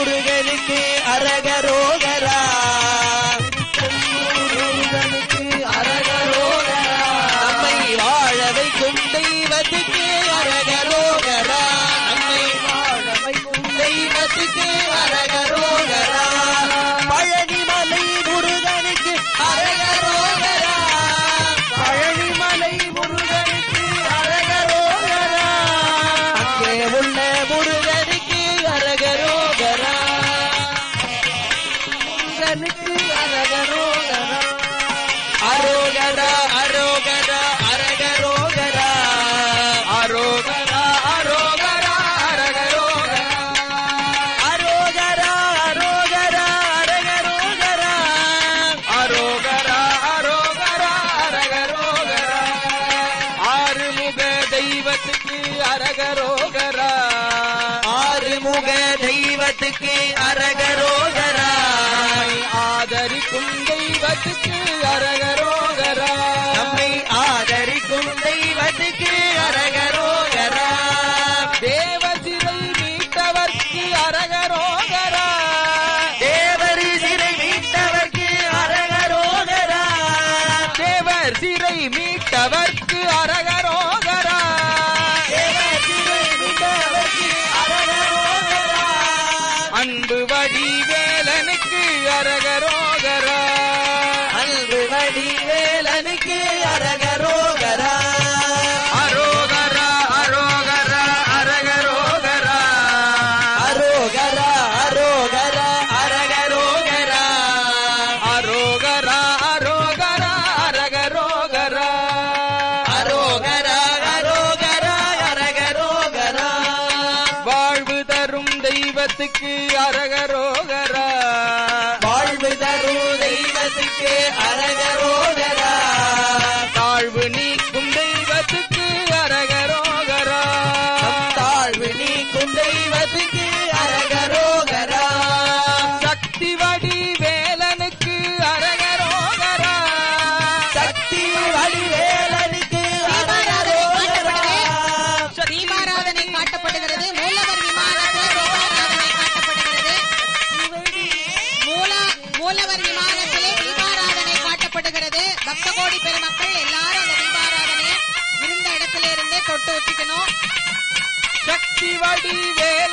முருகனுக்கு அரகரோகரா. முருகனுக்கு அரகரோகரா. நம்மை வாழ வைக்கும் தெய்வத்துக்கு அரகரோகரா. நம்மை வாழ வைக்கும் தெய்வத்துக்கு அரகரோகரா. பழனிமலை உள்ள அரசனுக்கு அரகரோகரா அரோகரா அரோகரா அரகரோகரா அரோகரா அரோகரா அரகரோகரா அரோகரா அரோகரா அரகரோகரா அரோகரா அரோகரா அரகரோகரா ஆறுமுக தெய்வத்துக்கு அரகரோகரா. ஆறுமுக தெய்வத்துக்கு அரகரோக அரகரோகரா. நம்மை ஆதரிக்கும் தெய்வத்துக்கு அரகரோகரா. தேவசிறை மீட்டவர்க்கு அரகரோகரா. தேவரி சிறை மீட்டவர்க்கு அரகரோகரா. தேவர் சிறை மீட்டவர்க்கு அரகரோகரா. அன்பு வடிவேலனுக்கு அரகரோகரா. வடிவேலனுக்கு அரகரோகரா. அரோகரா அரோகரா அரகரோகரா. அரோகரா அரோகரா அரகரோகரா. அரோகரா அரோகரா அரகரோகரா. அரோகரா அரோகரா அரகரோகரா. வாழ்வு தரும் தெய்வத்துக்கு அரகரோகரா. வாழ்வு தரும் தெய்வத்துக்கு அரகரோகரா. பெருமக்கள் எல்லாரும் அந்த தீபாராதனையை இருந்த இடத்துல இருந்தே தொட்டு வச்சுக்கணும். சக்தி வடிவேலன்